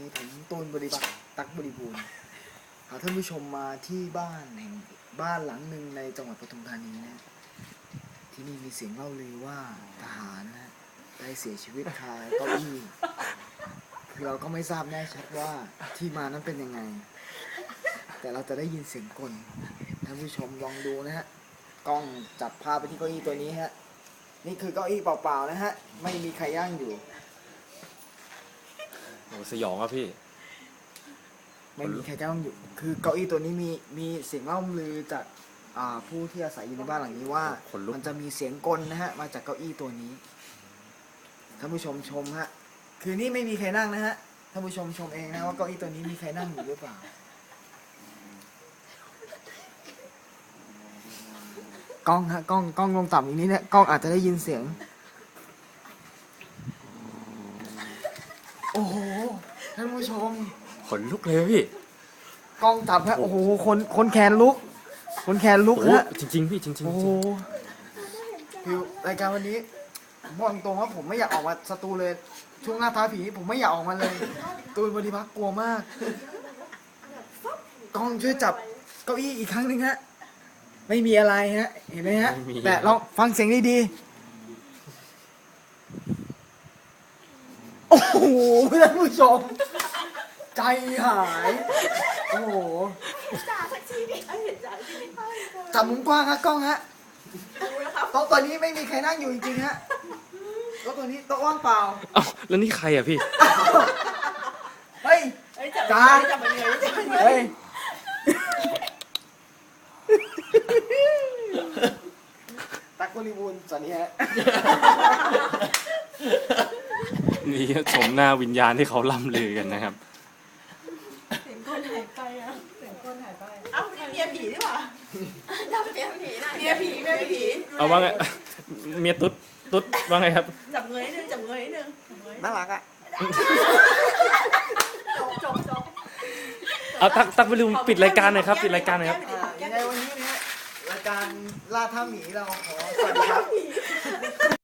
นี้ผมตูนบริบัติตักบริบูรณ์หาท่านผู้ชมมาที่บ้านแห่งบ้านหลังหนึ่งในจังหวัดปทุมธานีนะที่นี่มีเสียงเล่าลือว่าทหารนะได้เสียชีวิตคาเก้าอี้คือเราก็ไม่ทราบแน่ชัดว่าที่มานั้นเป็นยังไง แต่เราจะได้ยินเสียงกลท่านผู้ชมลองดูนะฮะกล้องจับภาพไปที่เก้าอี้ตัวนี้ฮะนี่คือเก้าอี้เปล่าๆนะฮะไม่มีใครย่างอยู่ สยองอะพี่ ไม่มีใครจ้างอยู่ คือเก้าอี้ตัวนี้มีมีเสียงเล่าลือจากอ่าผู้ที่อาศัยอยู่ในบ้านหลังนี้ว่า ขนลุก มันจะมีเสียงกลนะฮะ มาจากเก้าอี้ตัวนี้ ท่านผู้ชมชมฮะ คือนี่ไม่มีใครนั่งนะฮะ ท่านผู้ชมชมเองนะว่าเก้าอี้ตัวนี้มีใครนั่งอยู่หรือเปล่า กล้องฮะกล้องกล้องลงต่ำอีกนิดเนี่ยกล้องอาจจะได้ยินเสียง โอ้โหท่านผู้ชมขนลุกเลยพี่กล้องจับฮะโอ้โหคนคนแขนลุก คนแขนลุกโอ้ฮะจริงๆพี่จริงๆจริงโอ้โหคือรายการวันนี้ผมบอกตรงว่าผมไม่อยากออกมาสตูเลย ช่วงหน้าท้าผีผมไม่อยากออกมาเลย ตูนบริพักกลัวมากกล้องช่วยจับเก้าอี้อีกครั้งหนึ่งฮะไม่มีอะไรฮะเห็นไหมฮะแต่ลองฟังเสียงดีๆ โอ้โหท่านผู้ชม ใจหาย โอ้โหจ่าสักทีดิเห็นจ่าสักทีดิจับมุมกว้างฮะกล้องฮะโต๊ะตัวนี้ไม่มีใครนั่งอยู่จริงๆฮะโต๊ะตัวนี้โต๊ะว่างเปล่า เอ้าแล้วนี่ใครอะพี่ เฮ้ย เฮ้ยจับจ้าจับมันเลยจับมันเลยเฮ้ย ตักบริบูรณ์สวัสดีฮะ นี่ชมหน้าวิญญาณที่เขาล่ำลือกันนะครับ เสียงคนหายไปอะเสียงคนหายไปเอ้านี่เมียผีดีกว่าจับเมียผีนะเมียผีเมียผีเอาว่าไงเมียตุ๊ดตุ๊ดว่าไงครับจับเงยนิดนึงจับเงยนิดนึงจับเงยน่ารักอะจบจบจบเอาตักตักไปลืมปิดรายการหน่อยครับปิดรายการหน่อยครับอ่ายังไงวันนี้นะฮะรายการล่าท่าหมีเราขอสวัสดีครับ